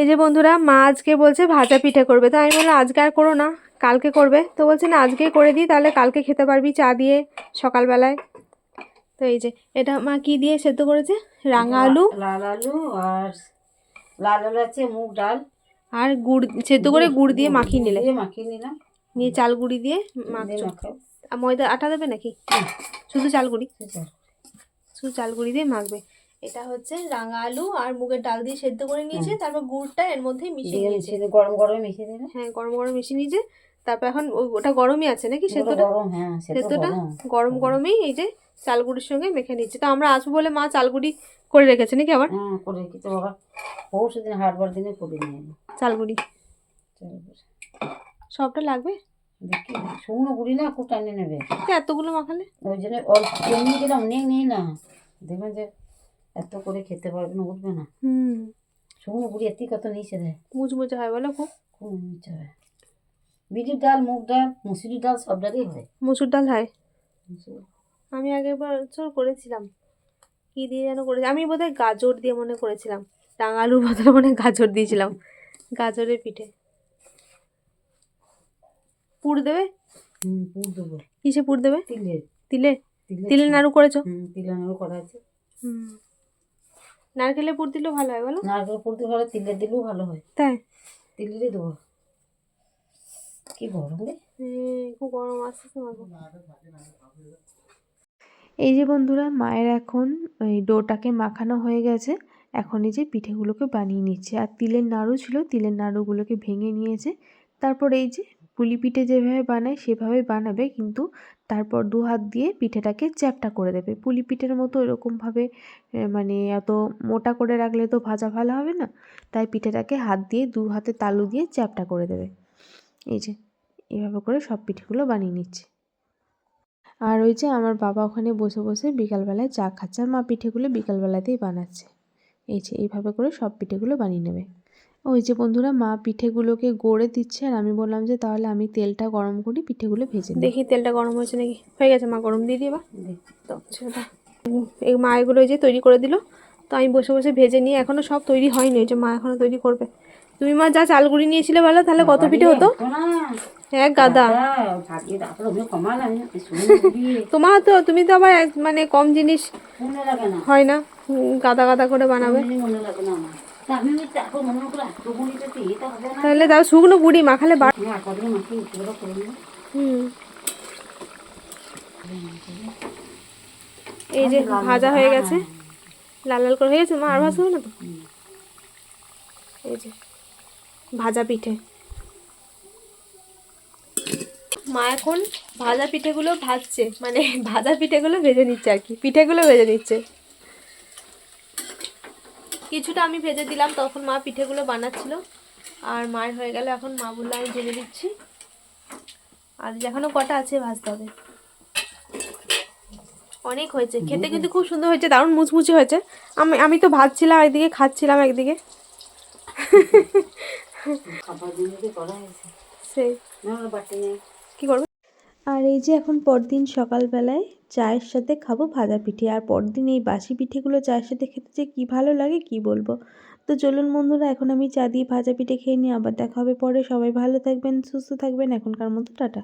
এই যে বন্ধুরা মা আজকে বলছে ভাজা পিঠে করবে। তো আমি বললাম আজকে আর করো না কালকে করবে। তো বলছে না আজকেই করে দিই তাহলে কালকে খেতে পারবি চা দিয়ে সকালবেলায়। তো এই যে এটা মা কি দিয়ে সেদ্ধ করেছে? রাঙা আলু। লাল আলু আর লাল আলু আছে মুগ ডাল। আর গুড় সেদ্ধ করে গুড় দিয়ে মাখিয়ে নিলে। মাখিয়ে নিলাম। নিয়ে চাল গুঁড়ি দিয়ে দিয়ে মাখছো। আর ময়দা আটা দেবে নাকি? শুধু চাল গুঁড়ি? শুধু চাল গুঁড়ি দিয়ে মাখবে। এটা হচ্ছে রাঙা আলু আর মুগের ডাল দিয়ে সেদ্ধ করে নিয়েছে। তারপর গুড়টা এর মধ্যে মিশিয়ে নিয়েছে। গরম গরম মিশিয়ে দিলাম হ্যাঁ গরম গরম মিশিয়ে নিয়েছে। তারপর এখন ওটা গরমই আছে নাকি? সেদ্ধটা? হ্যাঁ সেদ্ধটা গরম। গরম গরমেই এই যে চালগুড়ির সঙ্গে মেখে নিচ্ছে। তো আমরা আসব বলে মা চালগুড়ি করে রেখেছে নাকি আবার? হ্যাঁ করে রেখেছি বাবা। পরশু দিন হাটবার দিনে করে নিয়ে চালগুড়ি। সবটা লাগবে? শুকনো গুড়ি না খুব টানে নেবে। এতগুলো মাখালে? ওই জন্য অল্প অনেক নেই না। দেখবেন যে এত করে খেতে পারবে না উঠবে না। হুম। শুকনো গুড়ি এত কত নিচে দেয় মুচমুচে হয় বলো খুব। খুব নিচে হয়। বিটির ডাল মুগ ডাল মুসুরির ডাল সব ডালই হয়। মুসুর ডাল হয়। আমি আগের বছর করেছিলাম। কি দিয়ে যেন করেছি? আমি বোধহয় গাজর দিয়ে মনে করেছিলাম। টাঙালুর বদলে মনে হয় গাজর দিয়েছিলাম। গাজরের পিঠে। পুর দেবে? হুম পুর দেবো। কিসে পুর দেবে? তিলে। তিলে? তিলের নাড়ু করেছ? তিলে নাড়ু করা আছে। হুম। নারকেলে পুর দিলেও ভালো হয় বলো? নারকেল পুর দিয়ে ভালো তিলের দিলেও ভালো হয়। তাই? তিলেরই দেবো। কি গরম রে। খুব গরম আসতেছে মাগো এই যে বন্ধুরা মায়ের এখন ওই ডোটাকে মাখানো হয়ে গেছে। এখন এই যে পিঠেগুলোকে বানিয়ে নিচ্ছে। আর তিলের নাড়ু ছিল তিলের নাড়ুগুলোকে ভেঙে নিয়েছে। তারপর এই যে পুলি পিঠে যেভাবে বানায় সেভাবে বানাবে। কিন্তু তারপর দু হাত দিয়ে পিঠেটাকে চ্যাপটা করে দেবে। পুলি পিঠের মতো এরকমভাবে মানে এত মোটা করে রাখলে তো ভাজা ভালো হবে না। তাই পিঠেটাকে হাত দিয়ে দু হাতে তালু দিয়ে চ্যাপটা করে দেবে। এই যে, এভাবে করে সব পিঠেগুলো বানিয়ে নিচ্ছে। আর ওই যে আমার বাবা ওখানে বসে বসে বিকালবেলায় চা খাচ্ছে আর মা পিঠেগুলো বিকালবেলাতেই বানাচ্ছে। এই যে, এইভাবে করে সব পিঠেগুলো বানিয়ে নেবে। ওই যে বন্ধুরা মা পিঠেগুলোকে গড়ে দিচ্ছে আর আমি বললাম যে তাহলে আমি তেলটা গরম করি পিঠেগুলো ভেজে দেখি তেলটা গরম হয়েছে নাকি? হয়ে গেছে মা গরম দিয়ে দিবা বা তো সেটা এই মা এগুলো যে তৈরি করে দিল তো আমি বসে বসে ভেজে নিয়ে এখনও সব তৈরি হয়নি ওই যে মা এখনও তৈরি করবে। তুমি মা যা চালগুড়ি নিয়েছিলে বলো তাহলে কত পিঠে হতো? এক গাদা। হ্যাঁ, তোমার তো তুমি তো আবার এক- মানে কম জিনিস মনে লাগে না। হয় না গাদা গাদা করে বানাবে। মনে লাগে না তাহলে তাও শুকনো গুড়ি মাখালে এই যে ভাজা হয়ে গেছে। লাল লাল করে হয়ে গেছে? মা আর ভাজা হবে না তো? এই যে ভাজা পিঠে। মা এখন ভাজা পিঠেগুলো ভাজছে মানে ভাজা পিঠেগুলো ভেজে নিচ্ছে আর কি পিঠেগুলো ভেজে নিচ্ছে। কিছুটা আমি ভেজে দিলাম তখন মা পিঠেগুলো বানাচ্ছিল। আর মায়ের হয়ে গেল এখন মা বলল আমি ভেজে দিচ্ছি আর এখনও কটা আছে ভাজতে হবে। অনেক হয়েছে। খেতে কিন্তু খুব সুন্দর হয়েছে দারুণ মুচমুচে হয়েছে। আমি আমি তো ভাজছিলাম একদিকে খাচ্ছিলাম একদিকে। সেই। কী করবে? আর এই যে এখন পরদিন সকালবেলায় চায়ের সাথে খাব ভাজা পিঠে। আর পরদিন এই বাসি পিঠেগুলো চায়ের সাথে খেতে যে কী ভালো লাগে, কি বলব? তো চলুন বন্ধুরা, এখন আমি চা দিয়ে ভাজা পিঠে খেয়ে নিই, আবার দেখা হবে পরে। সবাই ভালো থাকবেন, সুস্থ থাকবেন, এখনকার মতো টাটা।